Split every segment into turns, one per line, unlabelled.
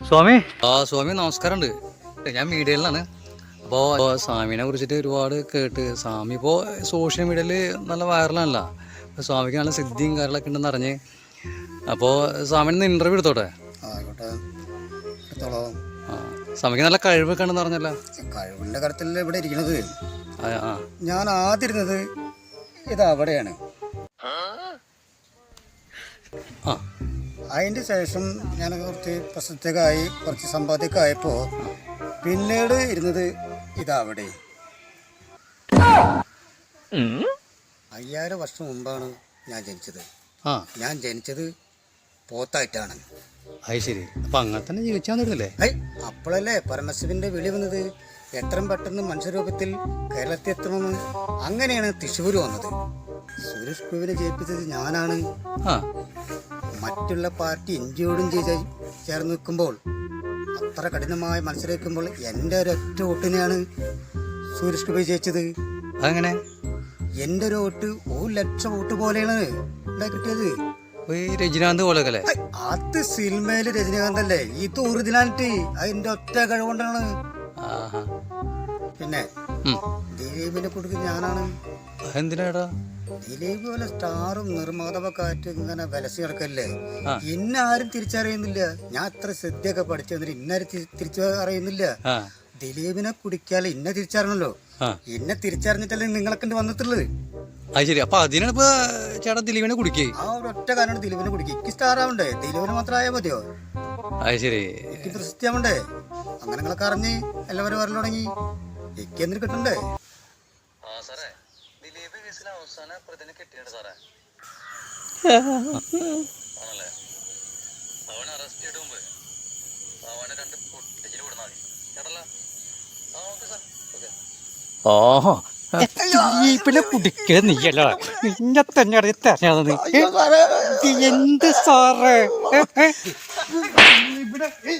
സ്വാമി?
ആ സ്വാമി നമസ്കാരമുണ്ട്. ഞാൻ മീഡിയയിലാണ്. അപ്പോൾ സ്വാമിനെ കുറിച്ചിട്ട് ഒരുപാട് കേട്ട് സ്വാമി ഇപ്പോൾ സോഷ്യൽ മീഡിയയിൽ നല്ല വൈറലാണല്ലോ അപ്പോൾ സ്വാമിക്ക് നല്ല സിദ്ധിയും കാര്യങ്ങളൊക്കെ ഉണ്ടെന്ന് അറിഞ്ഞ്. അപ്പോൾ സ്വാമിനെ ഇന്റർവ്യൂ എടുത്തോട്ടെ? സ്വാമിക്ക് നല്ല കഴിവൊക്കെ ഉണ്ടെന്ന് പറഞ്ഞല്ലോ
കഴിവിന്റെ കാര്യത്തിൽ ഇവിടെ
ഇരിക്കുന്നത്.
ഞാൻ ആദ്യം ഇരുന്നത് ഇത് അവിടെയാണ്
ആ.
അതിന്റെ ശേഷം ഞാൻ കുറച്ച് പ്രസിദ്ധക്കായി കുറച്ച് സമ്പാദ്യമൊക്കെ ആയപ്പോൾ പിന്നീട് ഇരുന്നത് ഇതവിടെ. അയ്യായിരം വർഷം മുമ്പാണ് ഞാൻ ജനിച്ചത്.
ആ.
ഞാൻ ജനിച്ചത് പോത്തായിട്ടാണ്.
അത് ശരി. അപ്പം അങ്ങനെ തന്നെ ജീവിച്ചാൽ തരുന്നില്ലേ
ഐ അപ്പോഴല്ലേ പരമശിവന്റെ വിളി വന്നത്? എത്രയും പെട്ടെന്ന് മനുഷ്യരൂപത്തിൽ കേരളത്തിൽ എത്തണമെന്ന് അങ്ങനെയാണ് തൃശ്ശൂർ വന്നത്. സുരേഷ് ഗോപിനെ ജയിപ്പിച്ചത് ഞാനാണ്.
ആ.
മറ്റുള്ള പാർട്ടി ഇന്ത്യയോടും ചേർന്ന് നിൽക്കുമ്പോൾ അത്ര കഠിനമായ മത്സരം വയ്ക്കുമ്പോൾ എന്റെ ഒരൊറ്റ വോട്ടിനെയാണ് സുരേഷ് ഗോപി ജയിച്ചത്.
അങ്ങനെ
എന്റെ ഒരു വോട്ട് ഒരു ലക്ഷം വോട്ട് പോലെയാണ് ഇവിടെ കിട്ടിയത്.
രജനീകാന്ത്
പോലെ അത് സിനിമയിൽ രജനീകാന്ത് അല്ലേ? ഇത് ഒറിജിനാലിറ്റി. അതിന്റെ ഒറ്റ കഴിവുകൊണ്ടാണ് പിന്നെ
ദിലീപിന്റെ
ദിലീപിനെ കൊടുക്കുക ഞാനാണ്.
അതെന്തിനാടാ?
ദിലീപ് പോലെ സ്റ്റാറും നിർമ്മാതാവൊക്കെ ഇങ്ങനെ വിലസി കിടക്കല്ലേ. ഇന്ന ആരും തിരിച്ചറിയുന്നില്ല. ഞാൻ അത്ര ശ്രദ്ധയൊക്കെ പഠിച്ചു തന്നിട്ട് ഇന്നാരും തി- തിരിച്ചു അറിയുന്നില്ല
ആ.
ദിലീപിനെ കുടിക്കാതെ ഇന്നെ തിരിച്ചറിഞ്ഞല്ലോ.
എന്നെ
ഇന്നെ തിരിച്ചറിഞ്ഞിട്ടല്ലേ നിങ്ങളൊക്കെ വന്നിട്ടുള്ളത്?
അത് ശരി. അപ്പൊ അതിനാണ് ചേട്ടാ ദിലീപിനെ കുടിക്കേ.
ആ ഒരു ഒറ്റ കാരണം ദിലീപിനെ കുടിക്കുക എനിക്ക് സ്റ്റാർ ആവണ്ടേ ദിലീപിന് മാത്രം ആയാൽ മതിയോ?
അത് ശരി.
എനിക്ക് പ്രശസ്തി ആവണ്ടേ? അങ്ങനെ നിങ്ങളൊക്കെ അറിഞ്ഞ് എല്ലാവരും വരൽ തുടങ്ങി എനിക്ക് എന്നിട്ട് കിട്ടണ്ടേ?
കേസിൽ അവസാന പ്രതിനെ കെട്ടിയാണ് സാറേ. ആണല്ലേ? അവനെ അറസ്റ്റ് ചെയ്തിട്ട് മുമ്പ് അവനെ രണ്ട് പൊട്ടിച്ചിട്ട് വിടുന്ന മതി. കേട്ടല്ല? ആ ഓക്കെ സാർ ഓക്കെ
ഓഹോ. ദിലീപിനെ കുടിക്കുക നീയല്ല. നിന്നെ തന്നെയാണ് തെരഞ്ഞത് എന്ത് സാറേ? ഇവിടെ ഏ?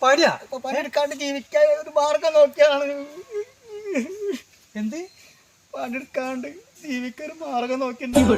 പണിയാ
പണിയെടുക്കാണ്ട് ജീവിക്കാൻ ഒരു മാർഗം നോക്കിയാണ്.
എന്ത്?
പണിയെടുക്കാണ്ട് ജീവിക്കാൻ ഒരു മാർഗം നോക്കിയിട്ടുണ്ട്